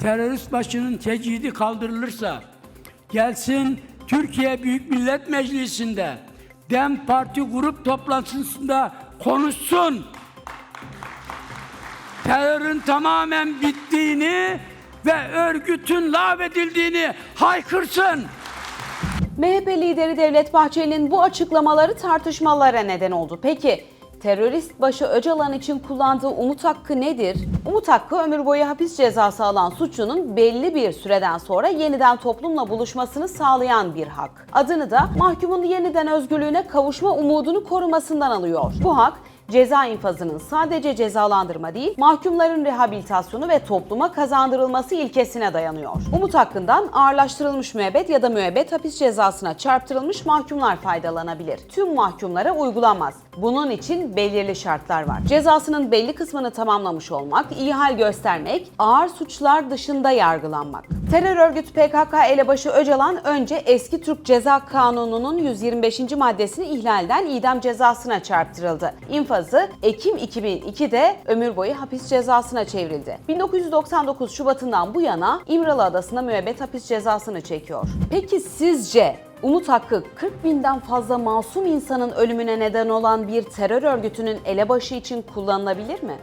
terörist başının tecidi kaldırılırsa gelsin Türkiye Büyük Millet Meclisi'nde DEM Parti grup toplantısında konuşsun. Terörün tamamen bittiğini ve örgütün lağvedildiğini haykırsın. MHP lideri Devlet Bahçeli'nin bu açıklamaları tartışmalara neden oldu. Peki terörist başı Öcalan için kullandığı umut hakkı nedir? Umut hakkı ömür boyu hapis cezası alan suçlunun belli bir süreden sonra yeniden toplumla buluşmasını sağlayan bir hak. Adını da mahkumun yeniden özgürlüğüne kavuşma umudunu korumasından alıyor. Bu hak ceza infazının sadece cezalandırma değil, mahkumların rehabilitasyonu ve topluma kazandırılması ilkesine dayanıyor. Umut hakkından ağırlaştırılmış müebbet ya da müebbet hapis cezasına çarptırılmış mahkumlar faydalanabilir. Tüm mahkumlara uygulanmaz. Bunun için belirli şartlar var. Cezasının belli kısmını tamamlamış olmak, iyi hal göstermek, ağır suçlar dışında yargılanmak. Terör örgütü PKK elebaşı Öcalan önce eski Türk Ceza Kanunu'nun 125. maddesini ihlalden idam cezasına çarptırıldı. İnfazı Ekim 2002'de ömür boyu hapis cezasına çevrildi. 1999 Şubat'ından bu yana İmralı Adası'nda müebbet hapis cezasını çekiyor. Peki sizce Umut Hakkı 40 binden fazla masum insanın ölümüne neden olan bir terör örgütünün elebaşı için kullanılabilir mi?